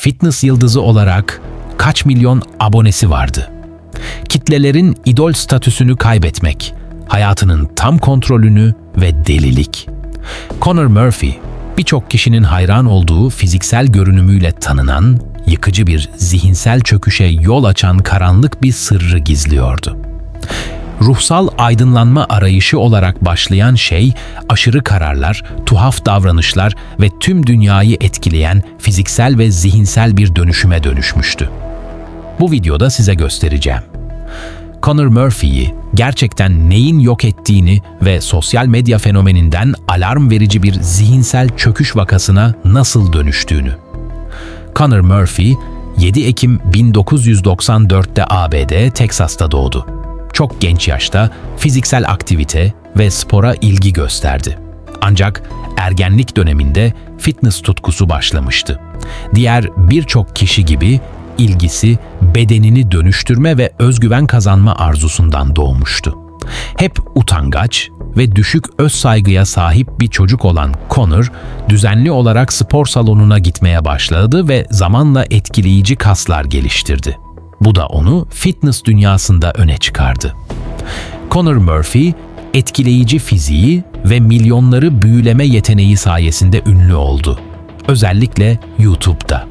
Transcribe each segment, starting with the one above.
fitness yıldızı olarak kaç milyon abonesi vardı? Kitlelerin idol statüsünü kaybetmek, hayatının tam kontrolünü ve delilik. Conor Murphy, birçok kişinin hayran olduğu fiziksel görünümüyle tanınan, yıkıcı bir zihinsel çöküşe yol açan karanlık bir sırrı gizliyordu. Ruhsal aydınlanma arayışı olarak başlayan şey, aşırı kararlar, tuhaf davranışlar ve tüm dünyayı etkileyen fiziksel ve zihinsel bir dönüşüme dönüşmüştü. Bu videoda size göstereceğim. Conor Murphy'yi gerçekten neyin yok ettiğini ve sosyal medya fenomeninden alarm verici bir zihinsel çöküş vakasına nasıl dönüştüğünü. Conor Murphy, 7 Ekim 1994'te ABD, Teksas'ta doğdu. Çok genç yaşta fiziksel aktivite ve spora ilgi gösterdi. Ancak ergenlik döneminde fitness tutkusu başlamıştı. Diğer birçok kişi gibi ilgisi bedenini dönüştürme ve özgüven kazanma arzusundan doğmuştu. Hep utangaç ve düşük öz saygıya sahip bir çocuk olan Connor, düzenli olarak spor salonuna gitmeye başladı ve zamanla etkileyici kaslar geliştirdi. Bu da onu fitness dünyasında öne çıkardı. Conor Murphy, etkileyici fiziği ve milyonları büyüleme yeteneği sayesinde ünlü oldu. Özellikle YouTube'da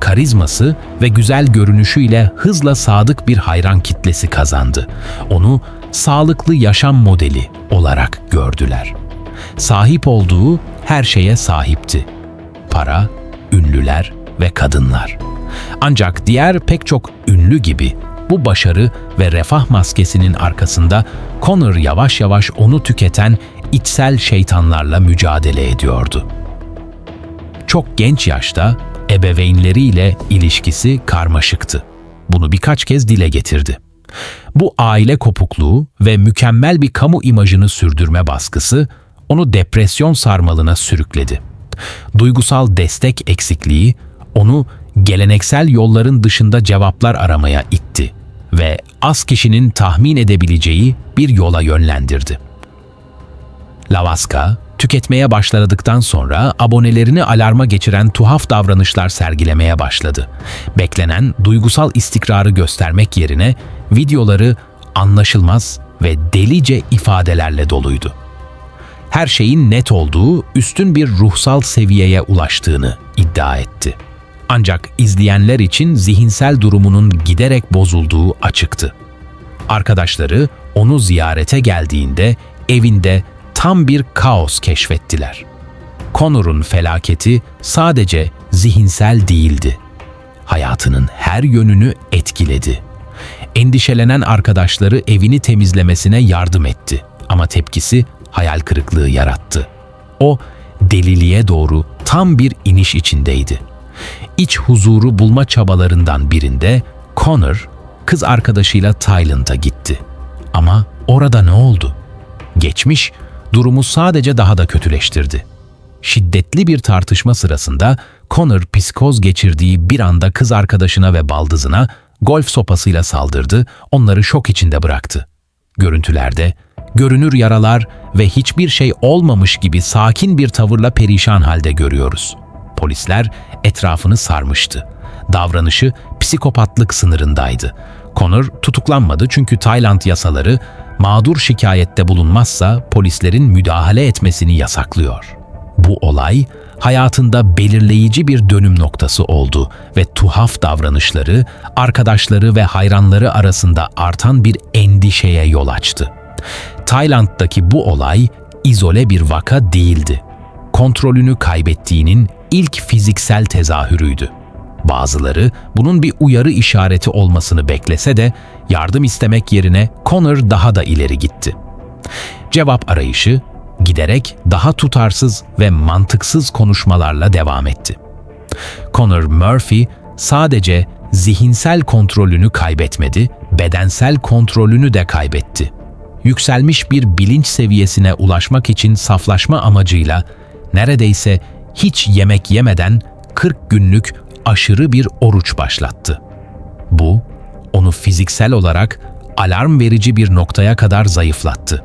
karizması ve güzel görünüşüyle hızla sadık bir hayran kitlesi kazandı. Onu sağlıklı yaşam modeli olarak gördüler. Sahip olduğu her şeye sahipti. Para, ünlüler ve kadınlar. Ancak diğer pek çok ünlü gibi bu başarı ve refah maskesinin arkasında Conor yavaş yavaş onu tüketen içsel şeytanlarla mücadele ediyordu. Çok genç yaşta ebeveynleriyle ilişkisi karmaşıktı. Bunu birkaç kez dile getirdi. Bu aile kopukluğu ve mükemmel bir kamu imajını sürdürme baskısı onu depresyon sarmalına sürükledi. Duygusal destek eksikliği onu geleneksel yolların dışında cevaplar aramaya itti ve az kişinin tahmin edebileceği bir yola yönlendirdi. Lavaska, tüketmeye başladıktan sonra abonelerini alarma geçiren tuhaf davranışlar sergilemeye başladı. Beklenen duygusal istikrarı göstermek yerine videoları anlaşılmaz ve delice ifadelerle doluydu. Her şeyin net olduğu, üstün bir ruhsal seviyeye ulaştığını iddia etti. Ancak izleyenler için zihinsel durumunun giderek bozulduğu açıktı. Arkadaşları onu ziyarete geldiğinde evinde tam bir kaos keşfettiler. Connor'un felaketi sadece zihinsel değildi. Hayatının her yönünü etkiledi. Endişelenen arkadaşları evini temizlemesine yardım etti ama tepkisi hayal kırıklığı yarattı. O deliliğe doğru tam bir iniş içindeydi. İç huzuru bulma çabalarından birinde Connor kız arkadaşıyla Thailand'a gitti. Ama orada ne oldu? Geçmiş durumu sadece daha da kötüleştirdi. Şiddetli bir tartışma sırasında Connor psikoz geçirdiği bir anda kız arkadaşına ve baldızına golf sopasıyla saldırdı, onları şok içinde bıraktı. Görüntülerde görünür yaralar ve hiçbir şey olmamış gibi sakin bir tavırla perişan halde görüyoruz. Polisler etrafını sarmıştı. Davranışı psikopatlık sınırındaydı. Connor tutuklanmadı çünkü Tayland yasaları mağdur şikayette bulunmazsa polislerin müdahale etmesini yasaklıyor. Bu olay hayatında belirleyici bir dönüm noktası oldu ve tuhaf davranışları arkadaşları ve hayranları arasında artan bir endişeye yol açtı. Tayland'daki bu olay izole bir vaka değildi. Kontrolünü kaybettiğinin ilk fiziksel tezahürüydü. Bazıları bunun bir uyarı işareti olmasını beklese de yardım istemek yerine Connor daha da ileri gitti. Cevap arayışı giderek daha tutarsız ve mantıksız konuşmalarla devam etti. Connor Murphy sadece zihinsel kontrolünü kaybetmedi, bedensel kontrolünü de kaybetti. Yükselmiş bir bilinç seviyesine ulaşmak için saflaşma amacıyla neredeyse hiç yemek yemeden 40 günlük aşırı bir oruç başlattı. Bu, onu fiziksel olarak alarm verici bir noktaya kadar zayıflattı.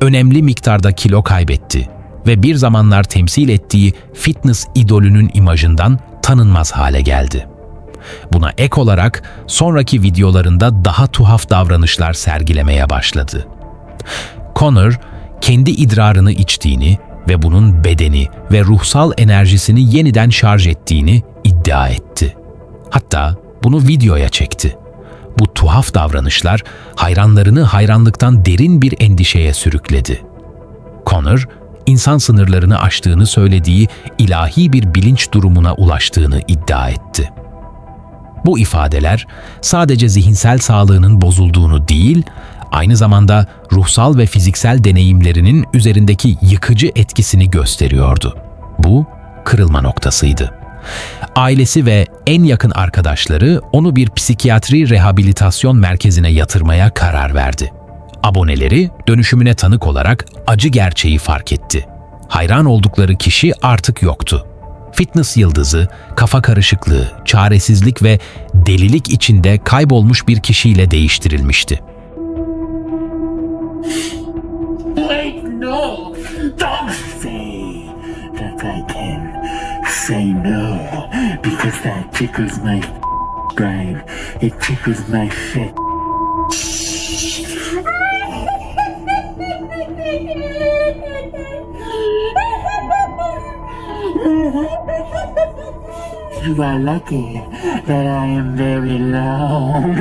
Önemli miktarda kilo kaybetti ve bir zamanlar temsil ettiği fitness idolünün imajından tanınmaz hale geldi. Buna ek olarak sonraki videolarında daha tuhaf davranışlar sergilemeye başladı. Connor, kendi idrarını içtiğini ve bunun bedeni ve ruhsal enerjisini yeniden şarj ettiğini iddia etti. Hatta bunu videoya çekti. Bu tuhaf davranışlar hayranlarını hayranlıktan derin bir endişeye sürükledi. Connor, insan sınırlarını aştığını söylediği ilahi bir bilinç durumuna ulaştığını iddia etti. Bu ifadeler sadece zihinsel sağlığının bozulduğunu değil, aynı zamanda ruhsal ve fiziksel deneyimlerinin üzerindeki yıkıcı etkisini gösteriyordu. Bu kırılma noktasıydı. Ailesi ve en yakın arkadaşları onu bir psikiyatri rehabilitasyon merkezine yatırmaya karar verdi. Aboneleri dönüşümüne tanık olarak acı gerçeği fark etti. Hayran oldukları kişi artık yoktu. Fitness yıldızı, kafa karışıklığı, çaresizlik ve delilik içinde kaybolmuş bir kişiyle değiştirilmişti. Wait, no! Don't say that I can say no because that tickles my brain. It tickles my shit. You are lucky that I am very long.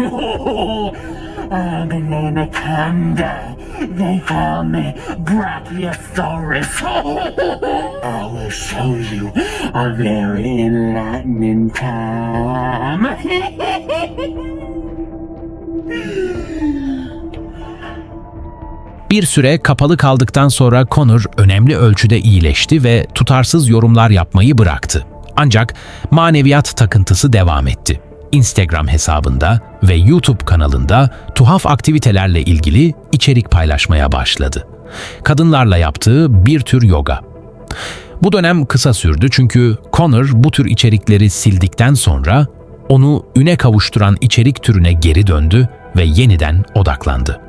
I'm an anaconda. They call me Brachiosaurus. I will show you a very enlightening time. Bir süre kapalı kaldıktan sonra Connor önemli ölçüde iyileşti ve tutarsız yorumlar yapmayı bıraktı. Ancak maneviyat takıntısı devam etti. Instagram hesabında ve YouTube kanalında tuhaf aktivitelerle ilgili içerik paylaşmaya başladı. Kadınlarla yaptığı bir tür yoga. Bu dönem kısa sürdü çünkü Connor bu tür içerikleri sildikten sonra onu üne kavuşturan içerik türüne geri döndü ve yeniden odaklandı.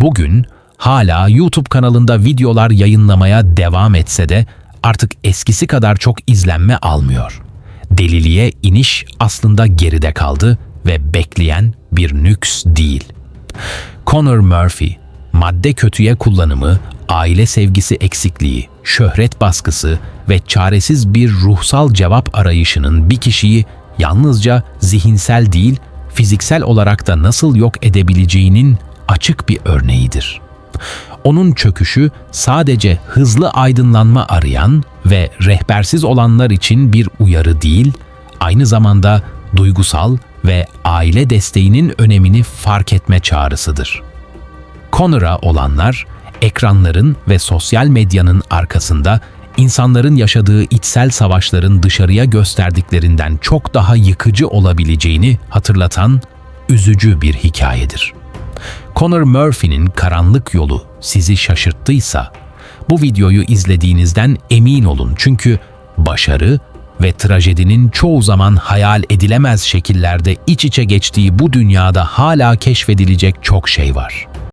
Bugün hala YouTube kanalında videolar yayınlamaya devam etse de artık eskisi kadar çok izlenme almıyor. Deliliğe iniş aslında geride kaldı ve bekleyen bir nüks değil. Conor Murphy, madde kötüye kullanımı, aile sevgisi eksikliği, şöhret baskısı ve çaresiz bir ruhsal cevap arayışının bir kişiyi yalnızca zihinsel değil, fiziksel olarak da nasıl yok edebileceğinin açık bir örneğidir. Onun çöküşü sadece hızlı aydınlanma arayan ve rehbersiz olanlar için bir uyarı değil, aynı zamanda duygusal ve aile desteğinin önemini fark etme çağrısıdır. Connor'a olanlar, ekranların ve sosyal medyanın arkasında insanların yaşadığı içsel savaşların dışarıya gösterdiklerinden çok daha yıkıcı olabileceğini hatırlatan üzücü bir hikayedir. Conor Murphy'nin karanlık yolu sizi şaşırttıysa, bu videoyu izlediğinizden emin olun çünkü başarı ve trajedinin çoğu zaman hayal edilemez şekillerde iç içe geçtiği bu dünyada hala keşfedilecek çok şey var.